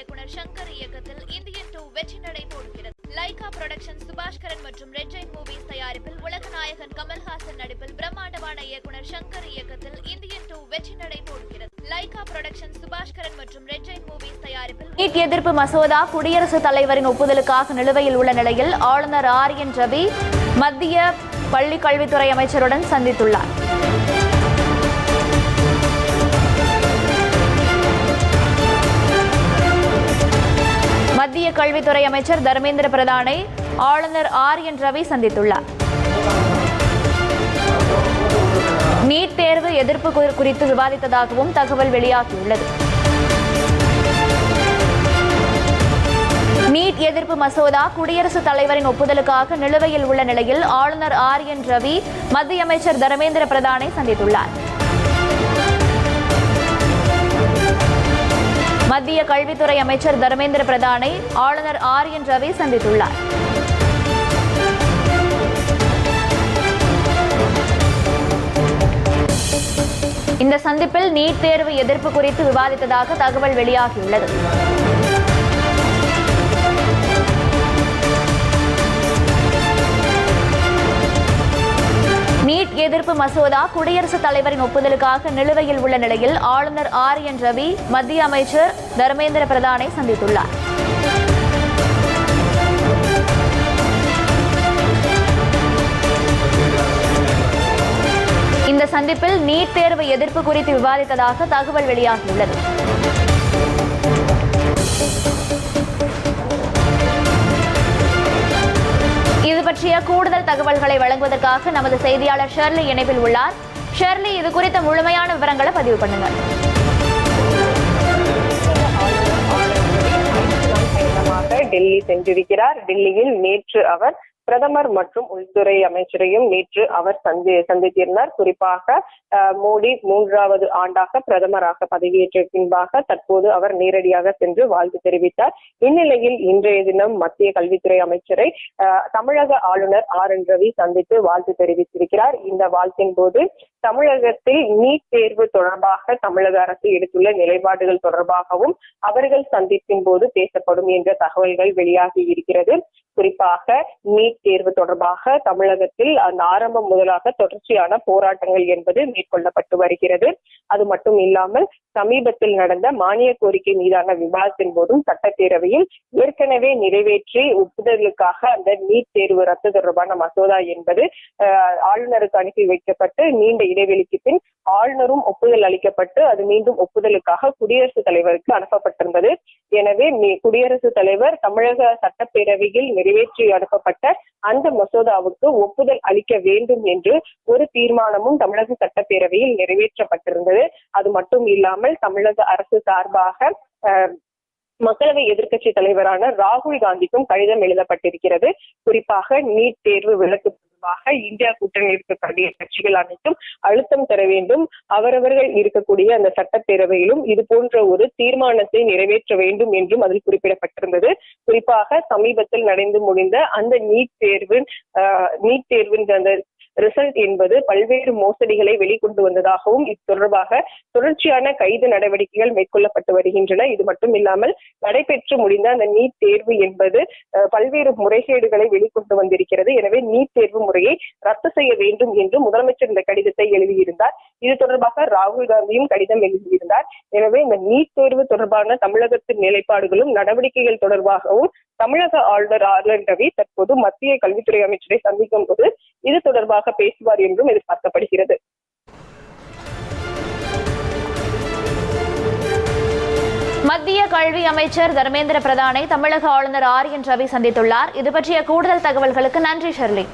இயக்குனர் சங்கர் இயக்கத்தில் Indian two வெற்றி நடை போடுகிறது லைகா புரொடக்ஷன் சுபாஷ்கரன் மற்றும் ரெட் ஜெயின் மூவிஸ் தயாரிப்பில் உலக நாயகன் கமல்ஹாசன் நடிப்பில் பிரம்மாண்டமான இயக்குனர் சங்கர் இயக்கத்தில் இந்தியன் டூ வெற்றி நடை போடுகிறது லைகா புரொடக்ஷன் சுபாஷ்கரன் மற்றும் ரெட் ஜெயின் மூவிஸ் தயாரிப்பில் நீட் எதிர்ப்பு மசோதா குடியரசுத் தலைவரின் ஒப்புதலுக்காக நிலுவையில் உள்ள நிலையில் ஆளுநர் ஆர் என் ரவி மத்திய பள்ளிக்கல்வித்துறை அமைச்சருடன் சந்தித்துள்ளார். மத்திய கல்வித்துறை அமைச்சர் தர்மேந்திர பிரதானை ஆளுநர் ஆர் என் ரவி சந்தித்துள்ளார். நீட் தேர்வு எதிர்ப்பு குறித்து விவாதித்ததாகவும் தகவல் வெளியாகியுள்ளது. நீட் எதிர்ப்பு மசோதா குடியரசுத் தலைவரின் ஒப்புதலுக்காக நிலுவையில் உள்ள நிலையில் ஆளுநர் ஆர் என் ரவி மத்திய அமைச்சர் தர்மேந்திர பிரதானை சந்தித்துள்ளார். மத்திய கல்வித்துறை அமைச்சர் தர்மேந்திர பிரதானை ஆளுநர் ஆர் என் ரவி சந்தித்துள்ளார். இந்த சந்திப்பில் நீட் தேர்வு எதிர்ப்பு குறித்து விவாதித்ததாக தகவல் வெளியாகியுள்ளது. நீட் எதிர்ப்பு மசோதா குடியரசுத் தலைவரின் ஒப்புதலுக்காக நிலுவையில் உள்ள நிலையில் ஆளுநர் ஆர் என் ரவி மத்திய அமைச்சர் தர்மேந்திர பிரதானை சந்தித்துள்ளார். இந்த சந்திப்பில் நீட் தேர்வு எதிர்ப்பு குறித்து விவாதித்ததாக தகவல் வெளியாகியுள்ளது. கூடுதல் தகவல்களை வழங்குவதற்காக நமது செய்தியாளர் ஷெர்லி இணைப்பில் உள்ளார். ஷெர்லி இது குறித்த முழுமையான விவரங்களை பதிவு பண்ணுங்கள். டெல்லி சென்றிருக்கிறார். டெல்லியில் நேற்று அவர் பிரதமர் மற்றும் உள்துறை அமைச்சரையும் நேற்று அவர் சந்தி சந்தித்திருந்தார். குறிப்பாக மோடி மூன்றாவது ஆண்டாக பிரதமராக பதவியேற்ற பின்பாக தற்போது அவர் நேரடியாக சென்று வாழ்த்து தெரிவித்தார். இந்நிலையில் இன்றைய தினம் மத்திய கல்வித்துறை அமைச்சரை தமிழக ஆளுநர் ஆர். என். ரவி சந்தித்து வாழ்த்து தெரிவித்திருக்கிறார். இந்த வாழ்த்தின் போது தமிழகத்தில் நீட் தேர்வு தொடர்பாக தமிழக அரசு எடுத்துள்ள நிலைப்பாடுகள் தொடர்பாகவும் அவர்கள் சந்திப்பின் போது பேசப்படும் என்ற தகவல்கள் வெளியாகி இருக்கிறது. குறிப்பாக நீட் தேர்வு தொடர்பாக தமிழகத்தில் அந்த ஆரம்பம் முதலாக தொடர்ச்சியான போராட்டங்கள் என்பது மேற்கொள்ளப்பட்டு வருகிறது. அது மட்டும் இல்லாமல் சமீபத்தில் நடந்த மானிய கோரிக்கை மீதான விவாதத்தின் போதும் சட்டப்பேரவையில் ஏற்கனவே நிறைவேற்றி ஒப்புதலுக்காக அந்த நீட் தேர்வு ரத்து தொடர்பான மசோதா என்பது ஆளுநருக்கு அனுப்பி வைக்கப்பட்டு நீண்ட இடைவெளிக்கு பின் ஆளுநரும் ஒப்புதல் அளிக்கப்பட்டு அது மீண்டும் ஒப்புதலுக்காக குடியரசுத் தலைவருக்கு அனுப்பப்பட்டிருந்தது. எனவே குடியரசுத் தலைவர் தமிழக சட்டப்பேரவையில் நிறைவேற்றி அனுப்பப்பட்ட அந்த மசோதாவுக்கு ஒப்புதல் அளிக்க வேண்டும் என்று ஒரு தீர்மானமும் தமிழக சட்டப்பேரவையில் நிறைவேற்றப்பட்டிருந்தது. அது மட்டும் இல்லாமல் தமிழக அரசு சார்பாக மக்களவை எதிர்க்கட்சி தலைவரான ராகுல் காந்திக்கும் கடிதம் எழுதப்பட்டிருக்கிறது. குறிப்பாக நீட் தேர்வு விலக்கு தொடர்பாக இந்தியா கூட்டணி இருக்கக்கூடிய கட்சிகள் அனைத்தும் அழுத்தம் தர வேண்டும். அவரவர்கள் இருக்கக்கூடிய அந்த சட்டப்பேரவையிலும் இது போன்ற ஒரு தீர்மானத்தை நிறைவேற்ற வேண்டும் என்றும் அதில் குறிப்பிடப்பட்டிருந்தது. குறிப்பாக சமீபத்தில் நடந்து முடிந்த அந்த நீட் தேர்வின் ஆஹ், நீட் தேர்வின் அந்த ரிசல்ட் என்பது பல்வேறு மோசடிகளை வெளிக்கொண்டு வந்ததாகவும் இது தொடர்பாக தொடர்ச்சியான கைது நடவடிக்கைகள் மேற்கொள்ளப்பட்டு வருகின்றன. இது மட்டும் இல்லாமல் நடைபெற்று முடிந்த அந்த நீட் தேர்வு என்பது பல்வேறு முறைகேடுகளை வெளிக்கொண்டு வந்திருக்கிறது. எனவே நீட் தேர்வு முறையை ரத்து செய்ய வேண்டும் என்று முதலமைச்சர் இந்த கடிதத்தை எழுதியிருந்தார். இது தொடர்பாக ராகுல் காந்தியும் கடிதம் எழுதியிருந்தார். எனவே இந்த நீட் தேர்வு தொடர்பான தமிழகத்தின் நிலைப்பாடுகளும் நடவடிக்கைகள் தொடர்பாகவும் தமிழக ஆளுநர் ஆர் என் ரவி தற்போது மத்திய கல்வித்துறை அமைச்சரை சந்திக்கும் போது இது தொடர்பாக பேசுவார் என்றும் எதிர்பார்க்கப்படுகிறது. மத்திய கல்வி அமைச்சர் தர்மேந்திர பிரதானை தமிழக ஆளுநர் ஆர் என் ரவி சந்தித்துள்ளார். இது பற்றிய கூடுதல் தகவல்களுக்கு நன்றி ஷெர்லி